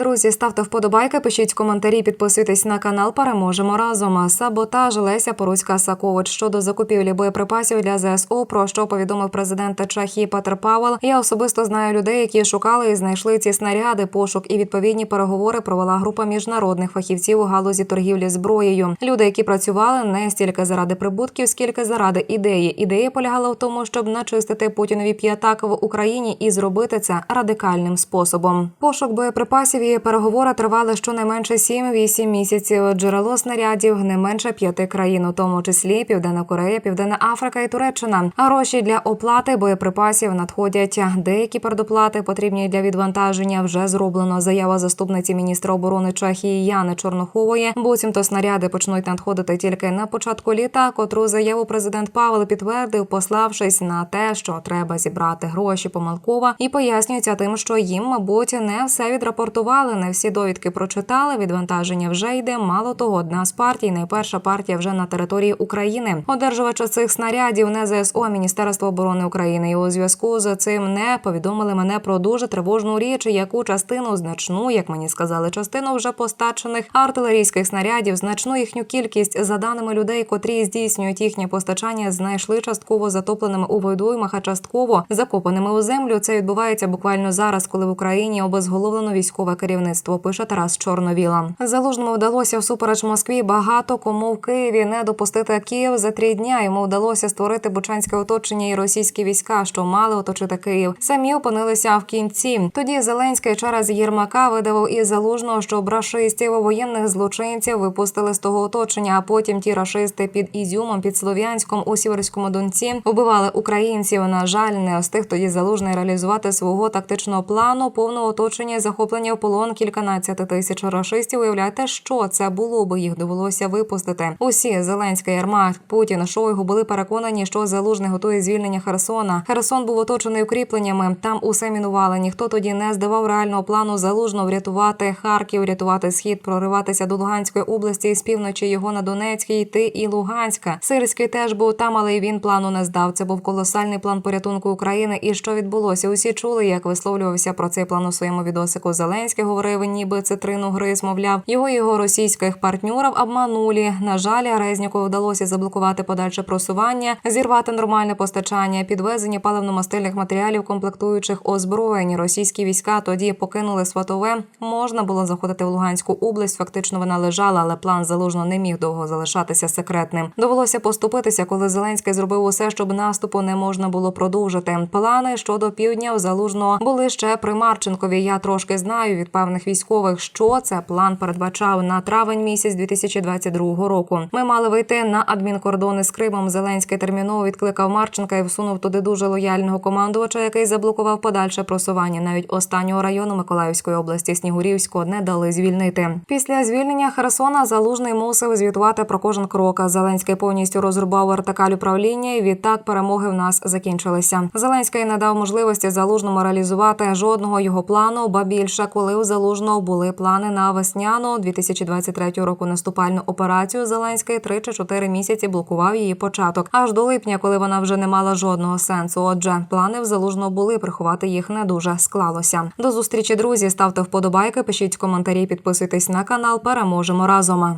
Друзі, ставте вподобайки, пишіть коментарі, підписуйтесь на канал. Переможемо разом. Саботаж Леся Поруцька Сакович щодо закупівлі боєприпасів для ЗСУ. Про що повідомив президент Чехії Петр Павел. Я особисто знаю людей, які шукали і знайшли ці снаряди. Пошук і відповідні переговори провела група міжнародних фахівців у галузі торгівлі зброєю. Люди, які працювали не стільки заради прибутків, скільки заради ідеї. Ідея полягала в тому, щоб начистити Путінові п'ятак в Україні і зробити це радикальним способом. Пошук боєприпасів переговори тривали щонайменше 7-8 місяців. Джерело снарядів не менше п'яти країн, у тому числі Південна Корея, Південна Африка і Туреччина. Гроші для оплати боєприпасів надходять. Деякі передоплати потрібні для відвантаження. Вже зроблено заява заступниці міністра оборони Чехії Яни Чорнохової. Буцімто снаряди почнуть надходити тільки на початку літа. Котру заяву президент Павел підтвердив, пославшись на те, що треба зібрати гроші помилково, і пояснюється тим, що їм, мабуть, не все відрапортували, не всі довідки прочитали. Відвантаження вже йде. Мало того, одна з партій, найперша партія вже на території України. Одержувача цих снарядів не ЗСО, а Міністерство оборони України. І у зв'язку з цим не повідомили мене про дуже тривожну річ, яку частину значну, як мені сказали, частину вже постачених артилерійських снарядів, значну їхню кількість за даними людей, котрі здійснюють їхнє постачання, знайшли частково затопленими у водоймах, а частково закопаними у землю. Це відбувається буквально зараз, коли в Україні обезголовлено військове керівництво. Пише Тарас Чорновіла. Залужному вдалося всупереч Москві багато кому в Києві не допустити Київ за три дня. Йому вдалося створити бучанське оточення і російські війська, що мали оточити Київ. Самі опинилися в кінці. Тоді Зеленський через Єрмака видавив із залужного, що рашистів воєнних злочинців випустили з того оточення. А потім ті рашисти під Ізюмом, під Слов'янськом у Сіверському Донці вбивали українців. На жаль, не встиг тоді залужний реалізувати свого тактичного плану повного оточення і захоплення в полон кільканадцяти тисяч рашистів. Уявляєте, що це було би їх довелося випустити. Усі Зеленський, Єрмак, Путін, Шойгу були переконані, що залужний готує звільнення Херсона. Херсон був оточений укріпленнями. Там усе мінували. Ніхто тоді не здавав реального плану залужно врятувати Харків, врятувати схід, прориватися до Луганської області і з півночі його на Донецький йти і Луганська. Сирський теж був там, але й він плану не здав. Це був колосальний план порятунку України. І що відбулося? Усі чули, як висловлювався про цей план у своєму відосику. Зеленський говорив, ніби цитрину гриз, мовляв, його і його російських партнерів обманулі. На жаль, Резніку вдалося заблокувати подальше просування, зірвати нормальне постачання, підвезення паливно-мастильних матеріалів, комплектуючих озброєнь. Російські війська тоді покинули Сватове. Можна було заходити в Луганську область. Фактично вона лежала, але план залужно не міг довго залишатися секретним. Довелося поступитися, коли Зеленський зробив усе, щоб наступу не можна було продовжити. Плани щодо півдня в залужного були ще при Марченкові. Я трошки знаю від певних військових, що це план передбачав на травень місяць 2022 року. Ми мали вийти на адмінкордони з Кримом. Зеленський терміново відкликав Марченка і всунув туди дуже лояльного командувача, який заблокував подальше просування. Навіть останнього району Миколаївської області Снігурівського не дали звільнити. Після звільнення Херсона залужний мусив звітувати про кожен крок. Зеленський повністю розрубав вертикаль управління. і Відтак перемоги в нас закінчилися. Зеленський не дав можливості залужному реалізувати жодного його плану, ба більше, коли у залужного були плани на весняну 2023 року наступальну операцію. Зеленський три чи чотири місяці блокував її початок аж до липня, коли вона вже не мала жодного сенсу. Отже, плани в залужного були приховати їх не дуже склалося. До зустрічі, друзі. Ставте вподобайки, пишіть коментарі, підписуйтесь на канал. Переможемо разом.